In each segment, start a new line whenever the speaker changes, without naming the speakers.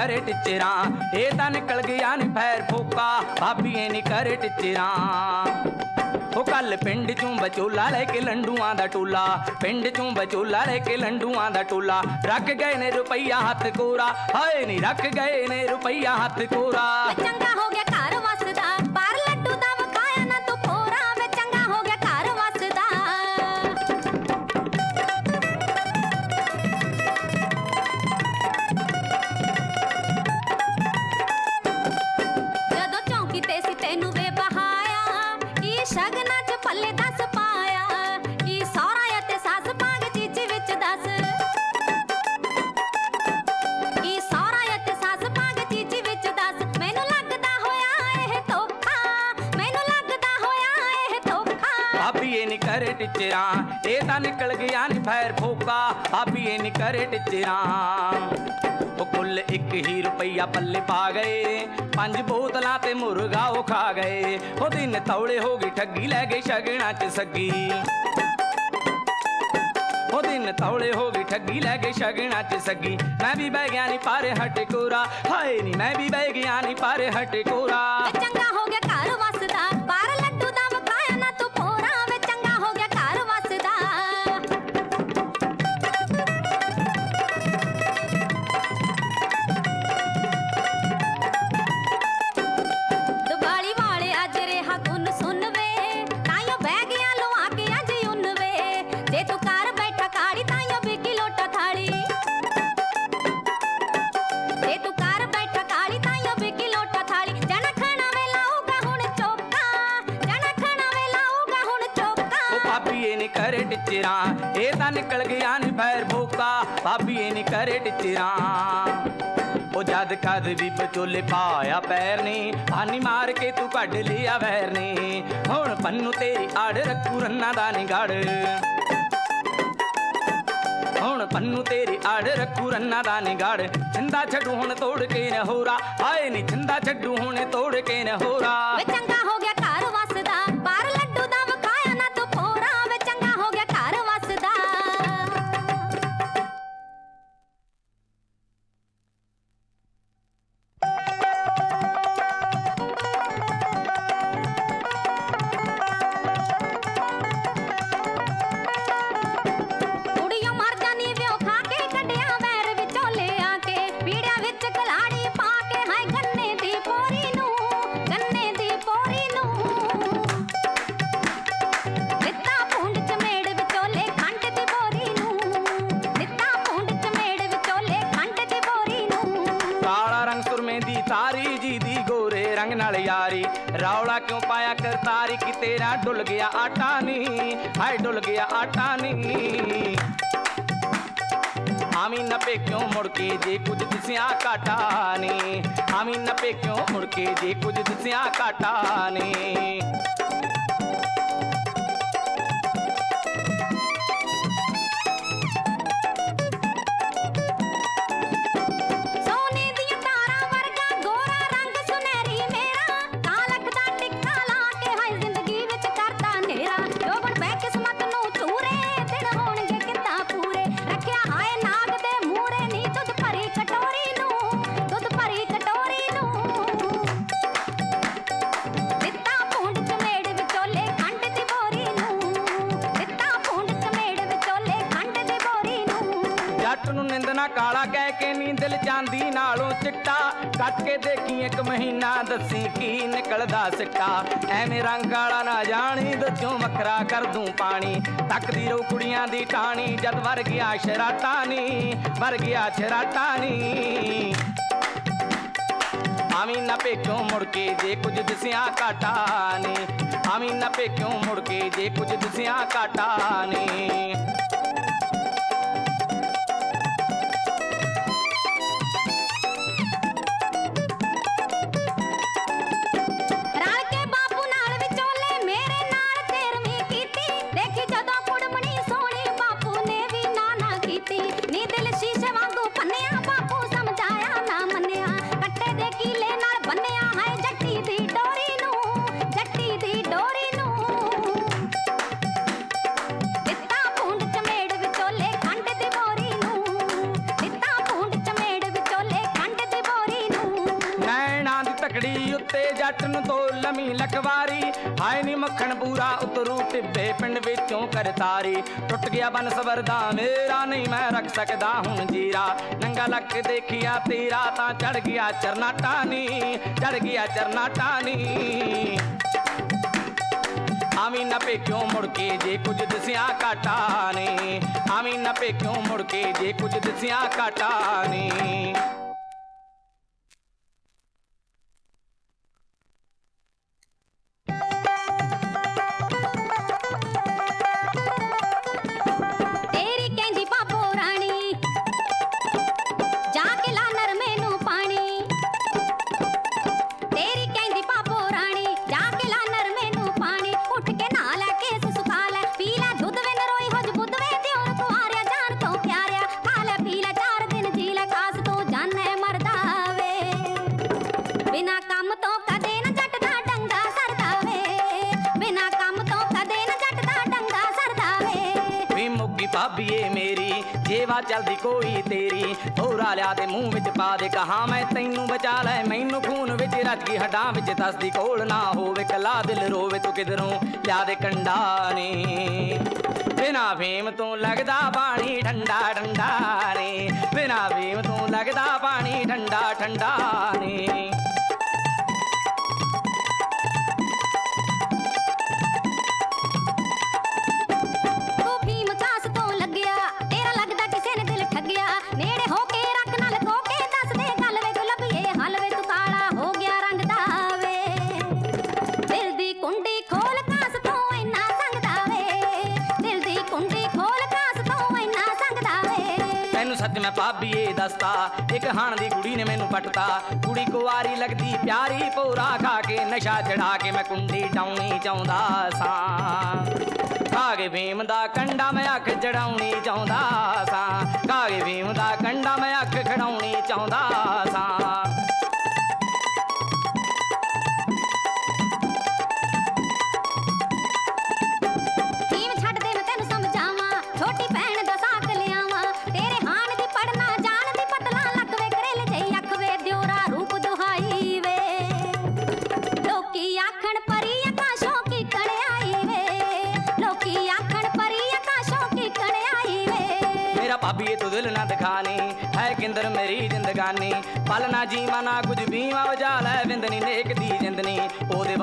ਭਾਬੀਏ ਨੀ ਕਰੇ ਟਿਚਰਾਂ, ਇਹ ਤਾਂ ਨਿਕਲ ਗਿਆ ਨੀ ਫੈਰ ਫੋਕਾ। ਭਾਬੀਏ ਨੀ ਉਹ ਕੱਲ ਪਿੰਡ ਚੋਂ ਬਚੋਲਾ ਲੈ ਕੇ ਲੰਡੂਆਂ ਦਾ ਟੋਲਾ। ਪਿੰਡ ਚੋਂ ਬਚੋਲਾ ਲੈ ਕੇ ਲੰਡੂਆਂ ਦਾ ਟੋਲਾ। ਰੱਖ ਗਏ ਨੇ ਰੁਪਈਆ ਹੱਥ ਕੋਰਾ। ਹਾਏ ਨੀ ਰੱਖ ਗਏ ਨੇ ਰੁਪਈਆ ਹੱਥ ਕੋਰਾ।
ਚੰਗਾ ਹੋ ਗਿਆ
ਟਿਚਰਾਂ ਇਹ ਤਾਂ ਨਿਕਲ ਗਿਆ ਨੀ ਫੈਰ ਫੋਕਾ ਭਾਬੀਏ ਨੀ ਕਰੇ ਟਿਚਰਾਂ ਉਹ ਕੁੱਲ ਇੱਕ ਹੀ ਰੁਪਈਆ ਪੱਲੇ ਪਾ ਗਏ, ਪੰਜ ਬੋਤਲਾਂ ਤੇ ਮੁਰਗਾ ਉਹ ਖਾ ਗਏ, ਉਹ ਦਿਨ ਤੌਲੇ ਹੋ ਗਈ ਠੱਗੀ ਲੈ ਗਏ ਸ਼ਗਨਾਂ ਚ ਸੱਗੀ। ਉਹ ਦਿਨ ਤੌਲੇ ਹੋ ਗਈ ਠੱਗੀ ਲੈ ਕੇ ਸ਼ਗਨਾਂ ਚ ਸੱਗੀ। ਮੈਂ ਵੀ ਬਹਿ ਗਿਆ ਨੀ ਪਾਰੇ ਹਟ ਕੋਰਾ, ਹਾਏ ਨੀ ਮੈਂ ਵੀ ਬਹਿ ਗਿਆ ਨੀ ਪਾਰੇ ਹਟ ਕੋਰਾ। ਟਿਚਰਾਂ ਇਹ ਤਾਂ ਨਿਕਲ ਗਿਆ ਨੀ ਫੈਰ ਭੋਕਾ ਭਾਬੀਏ ਨੀ ਕਰੇ ਟਿਚਰਾਂ ਉਹ ਜਦ ਕਦ ਵੀ ਬਚੋਲੇ ਪਾਇਆ ਪੈਰ ਨੇ ਪਾਣੀ ਮਾਰ ਕੇ ਤੂੰ ਕੱਢ ਲਿਆ ਵੈਰ ਨੇ। ਹੁਣ ਪੰਨੂ ਤੇਰੀ ਆੜ ਰੱਖੂ ਰੰਨਾ ਦਾ ਨਿਗੜ। ਹੁਣ ਪੰਨੂ ਤੇਰੀ ਆੜ ਰੱਖੂ ਰੰਨਾ ਦਾ ਨਿਗੜ। ਛਿੰਦਾ ਛੱਡੂ ਹੁਣ ਤੋੜ ਕੇ ਨਹੋਰਾ ਆਏ ਨੀ ਛਿੰਦਾ ਛੱਡੂ ਹੁਣ ਤੋੜ ਕੇ ਨ ਹੋਰਾ
ਵੇ ਚੰਗਾ
ਰੌਲਾ ਕਿਉਂ ਪਾਇਆ ਕਰਤਾਰੀ, ਕਿ ਤੇਰਾ ਡੁੱਲ ਗਿਆ ਆਟਾ ਨੀ? ਹਾਏ, ਡੁੱਲ ਗਿਆ ਆਟਾ ਨੀ। ਆਮੀ ਨਪੇ ਕਿਉਂ ਮੁੜ ਕੇ ਜੇ ਕੁਝ ਦਿਸਿਆ ਘਾਟਾ ਨੀ? ਆਮੀ ਨਪੇ ਕਿਉਂ ਮੁੜ ਕੇ ਜੇ ਕੁਝ ਦਿਸਿਆ ਘਾਟਾ ਨੀ?
ਨੂੰ
ਕਾਲਾ ਕਹਿ ਕੇ ਨੀ ਦਿਲ ਚਾਂਦੀ ਨਾਲੋਂ ਚਿੱਟਾ। ਕੱਟ ਕੇ ਦੇਖੀ ਇੱਕ ਮਹੀਨਾ ਦੱਸੀ ਕੀ ਨਿਕਲਦਾ ਸਿੱਟਾ। ਐਵੇਂ ਰੰਗ ਵਾਲਾ ਨਾ ਜਾਣੀ ਦੁੱਚੋਂ ਵੱਖਰਾ ਕਰ ਦੂੰ ਪਾਣੀ। ਤੱਕਦੀ ਰੋ ਕੁੜੀਆਂ ਦੀ ਟਾਣੀ, ਜਦ ਵਰ ਗਿਆ ਸ਼ਰਾਟਾ ਨੀ ਵਰ ਗਿਆ ਸ਼ਰਾਟਾ ਨੀ ਆਮੀ ਨਾ ਪੇਕਿਓ ਮੁੜ ਕੇ ਜੇ ਕੁਝ ਦਿਸਿਆ ਘਾਟਾ ਨੀ। ਆਮੀ ਨਾ ਪੇਕਿਓ ਮੁੜ ਕੇ ਜੇ ਕੁਝ ਦਿਸਿਆ ਘਾਟਾ ਨੀ।
ਜੱਟ
ਨੂੰ ਤੋਂ ਲਮੀ ਲਖਵਾਰੀ। ਹਾਏ ਨੀ ਮੱਖਣ ਪੂਰਾ ਉਤਰੂ ਟਿੱਬੇ ਪਿੰਡ ਵਿੱਚੋਂ ਕਰਤਾਰੀ। ਟੁੱਟ ਗਿਆ ਬਨ ਸਬਰ ਦਾ ਮੇਰਾ ਨਹੀਂ ਮੈਂ ਰੱਖ ਸਕਦਾ ਹੁਣ ਜੀਰਾ। ਨੰਗਾ ਲੱਕ ਦੇਖਿਆ ਤੇਰਾ, ਤਾਂ ਚੜ ਗਿਆ ਚਰਨਾ ਟਾਨੀ ਚੜ ਗਿਆ ਚਰਨਾ ਟਾਨੀ ਆਵੀਂ ਨਾ ਕਿਉਂ ਮੁੜ ਕੇ ਜੇ ਕੁਝ ਦਸਿਆ ਘਾਟਾ ਨੇ। ਆਵੀਂ ਨਾ ਕਿਉਂ ਮੁੜ ਕੇ ਜੇ ਕੁਝ ਦਸਿਆ ਘਾਟਾ ਨੇ। ਚੱਲਦੀ ਕੋਈ ਤੇਰੀ। ਹੋਰਾ ਲਿਆ ਦੇ ਮੂੰਹ ਵਿੱਚ ਪਾ ਦੇ ਕਹਾ, ਮੈਂ ਤੈਨੂੰ ਬਚਾ ਲੈ। ਮੈਨੂੰ ਖੂਨ ਵਿੱਚ ਰਚ ਗਈ, ਹੱਡਾਂ ਵਿੱਚ ਦੱਸਦੀ ਕੋਲ ਨਾ ਹੋਵੇ, ਕਲਾ ਦਿਲ ਰੋਵੇ, ਤੂੰ ਕਿਧਰੋਂ ਲਿਆ ਦੇ ਕੰਡਾ ਨੇ। ਬਿਨਾ ਫੇਮ ਤੋਂ ਲੱਗਦਾ ਪਾਣੀ ਠੰਡਾ ਠੰਡਾ ਨੇ। ਬਿਨਾ ਫੇਮ ਤੋਂ ਲੱਗਦਾ ਪਾਣੀ ਠੰਡਾ ਠੰਡਾ ਨੇ। ਭਾਬੀਏ ਦੱਸਤਾ, ਇੱਕ ਹਾਣ ਦੀ ਕੁੜੀ ਨੇ ਮੈਨੂੰ ਪਟਤਾ। ਕੁੜੀ ਕੁਵਾਰੀ ਲੱਗਦੀ, ਪਿਆਰੀ ਪੋਰਾ ਖਾ ਕੇ ਨਸ਼ਾ ਚੜਾ ਕੇ ਮੈਂ ਕੁੰਡੀ ਡਾਉਣੀ ਚਾਹੁੰਦਾ ਸਾਂ। ਕਾਗੇ ਭੀਮ ਦਾ ਕੰਡਾ ਮੈਂ ਅੱਖ ਜੜਾਉਣੀ ਚਾਹੁੰਦਾ ਸਾਂ। ਕਾਗੇ ਭੀਮ ਦਾ ਕੰਡਾ ਮੈਂ ਅੱਖ ਖੜਾਉਣੀ ਚਾਹੁੰਦਾ ਸਾਂ।
ਵੇ
ਮੇਰਾ ਭਾਬੀਏ ਤੂੰ ਦਿਲ ਨਾ ਦਿਖਾਨੀ। ਹੈ ਕਿੰਦਰ ਮੇਰੀ ਜ਼ਿੰਦਗਾਨੀ। ਪਲ ਨਾ ਜੀਵਾਂ, ਨਾ ਕੁਝ ਵੀਵਾ ਵਜਾ ਲੈ ਵਿੰਦਨੀ, ਨੇਕ ਦੀ ਜਿੰਦਨੀ। ਉਹਦੇ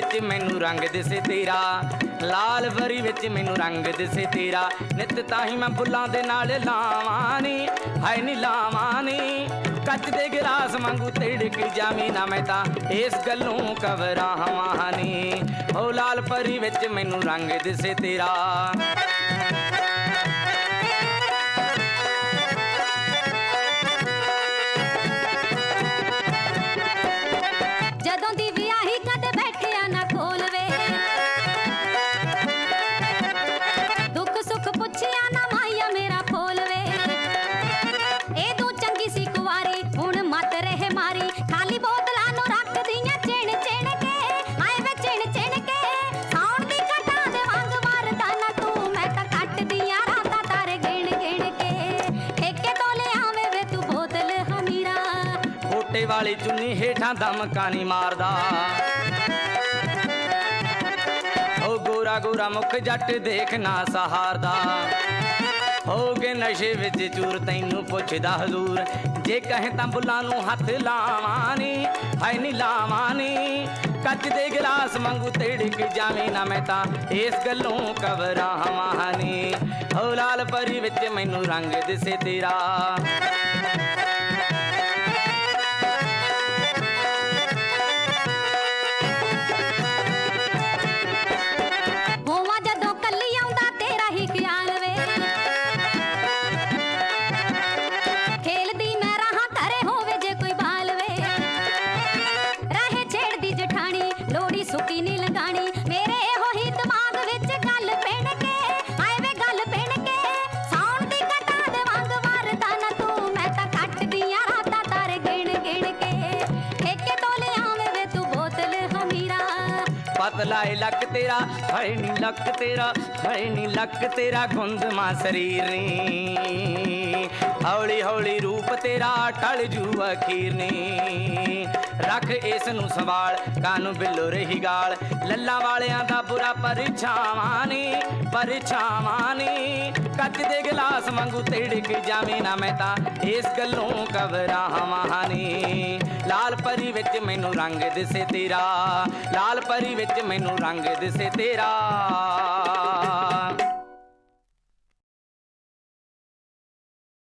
ਵਿੱਚ ਮੈਨੂੰ ਰੰਗ ਦਿਸੇ ਤੇਰਾ। ਲਾਲ ਪਰੀ ਵਿੱਚ ਮੈਨੂੰ ਰੰਗ ਦਿਸੇ ਤੇਰਾ। ਨਿਤ ਤਾਂ ਹੀ ਮੈਂ ਫੁੱਲਾਂ ਦੇ ਨਾਲ ਲਾਵਾਂ ਨੀ ਹਾਏ ਨੀ ਲਾਵਾਂ ਨੀ ਕੱਚ ਦੇ ਗਲਾਸ ਵਾਂਗੂ ਤਿੜਕ ਜਾਵੀਂ ਨਾ ਮੈਂ ਤਾਂ ਇਸ ਗੱਲੋਂ ਕਵਰਾਵਾਂ ਨੀ ਓ ਲਾਲ ਪਰੀ ਵਿੱਚ ਮੈਨੂੰ ਰੰਗ ਦਿਸੇ ਤੇਰਾ। ਵਾਲੀ ਚੁੰਨੀ ਹੇਠਾਂ ਦਮਕਾ ਨੀ ਮਾਰਦਾ। ਓ ਗੋਰਾ ਗੋਰਾ ਮੁਖ ਜੱਟ ਦੇਖ ਨਾ ਸਹਾਰਦਾ। ਹੋ ਨਸ਼ੇ ਵਿੱਚ ਚੂਰ ਤੈਨੂੰ ਪੁੱਛਦਾ ਹਜ਼ੂਰ। ਜੇ ਕਹੇ ਤਾਂ ਬੁੱਲਾਂ ਨੂੰ ਹੱਥ ਲਾਵਾਂ ਨੀ ਹਾਏ ਨੀ ਲਾਵਾਂ ਨੀ ਕੱਚ ਦੇ ਗਲਾਸ ਵਾਂਗੂ ਤੜਕ ਜਾਵੇਂ ਨਾ ਮੈਂ ਤਾਂ ਇਸ ਗੱਲੋਂ ਕਬਰਾਵਾਂ ਨੀ ਹੋ ਲਾਲ ਪਰੀ ਵਿੱਚ ਮੈਨੂੰ ਰੰਗ ਦਿਸੇ ਤੇਰਾ। ਲਾਏ ਲੱਕ ਤੇਰਾ, ਹਾਏ ਨੀ ਲੱਕ ਤੇਰਾ, ਹਾਏ ਨੀ ਲੱਕ ਤੇਰਾ ਗੁੰਦਮਾ ਸਰੀਰ ਨੀ। ਹੌਲੀ ਹੌਲੀ ਰੂਪ ਤੇਰਾ ਟਲ ਜੂ ਅਖੀਰ ਨੀ। ਰੱਖ ਇਸ ਨੂੰ ਸੰਭਾਲ, ਕਾਨੂੰ ਬਿੱਲੋ ਰਹੀ ਗਾਲ। ਲੱਲਾ ਵਾਲਿਆਂ ਦਾ ਬੁਰਾ ਪਰਛਾਵਾਂ ਨੀ ਪਰਛਾਵਾਂ ਨੀ। ਕੱਚ ਦੇ ਗਲਾਸ ਵਾਂਗੂ ਤੇੜਕ ਜਾਵੇਂ ਨਾ ਮੈਂ ਤਾਂ, ਇਸ ਗੱਲੋਂ ਕਬਰਾਂ ਨੀ। ਲਾਲ ਪਰੀ ਵਿੱਚ ਮੈਨੂੰ ਰੰਗ ਦਿਸੇ ਤੇਰਾ, ਲਾਲ ਪਰੀ ਵਿੱਚ ਮੈਨੂੰ ਰੰਗ ਦਿਸੇ ਤੇਰਾ।